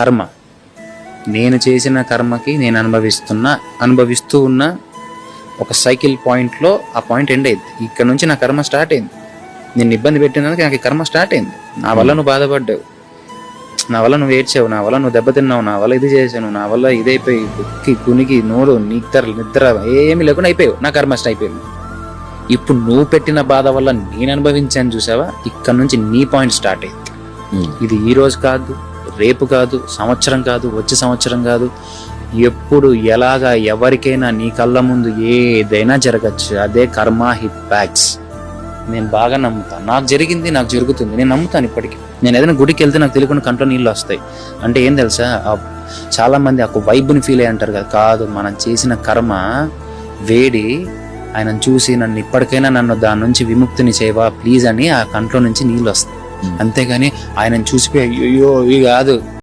కర్మ. నేను చేసిన కర్మకి నేను అనుభవిస్తున్న అనుభవిస్తూ ఉన్న ఒక సైకిల్ పాయింట్లో ఆ పాయింట్ ఎండ్ అయింది. ఇక్కడ నుంచి నా కర్మ స్టార్ట్ అయింది. నిన్ను ఇబ్బంది పెట్టినందుకు నాకు కర్మ స్టార్ట్ అయింది. నా వల్ల నువ్వు బాధపడ్డావు. నా వల్ల నువ్వు ఏడ్చావు. నా వల్ల నువ్వు దెబ్బతిన్నావు. నా వల్ల ఇది చేసాను నా వల్ల ఇదైపోయి బుక్కి కునికి నోరు నిద్ర నిద్ర ఏమీ లేకుండా అయిపోయావు. నా కర్మ స్టార్ట్ అయిపోయింది. ఇప్పుడు నువ్వు పెట్టిన బాధ వల్ల నేను అనుభవించాను చూసావా? ఇక్కడ నుంచి నీ పాయింట్ స్టార్ట్ అయింది. ఇది ఈ రోజు కాదు. రేపు కాదు సంవత్సరం కాదు వచ్చే సంవత్సరం కాదు. ఎప్పుడు ఎలాగా ఎవరికైనా నీ కళ్ళ ముందు ఏదైనా జరగచ్చు. అదే కర్మ హిట్ బ్యాక్స్ నేను బాగా నమ్ముతాను నాకు జరిగింది నాకు జరుగుతుంది. నేను నమ్ముతాను ఇప్పటికీ. నేను ఏదైనా గుడికి వెళ్తే నాకు తెలియకుండా కంట్లో నీళ్ళు వస్తాయి. అంటే ఏం తెలుసా? ఆ చాలా మంది వైబ్ని ఫీల్ అయ్యి అంటారు కదా. కాదు మనం చేసిన కర్మ వేడి. ఆయనను చూసి నన్ను ఇప్పటికైనా నన్ను దాని నుంచి విముక్తిని చేయవా? ప్లీజ్ అని ఆ కంట్లో నుంచి నీళ్ళు వస్తాయి. అంతేగాని ఆయనను చూసిపోయి అయ్యో ఇవి కాదు.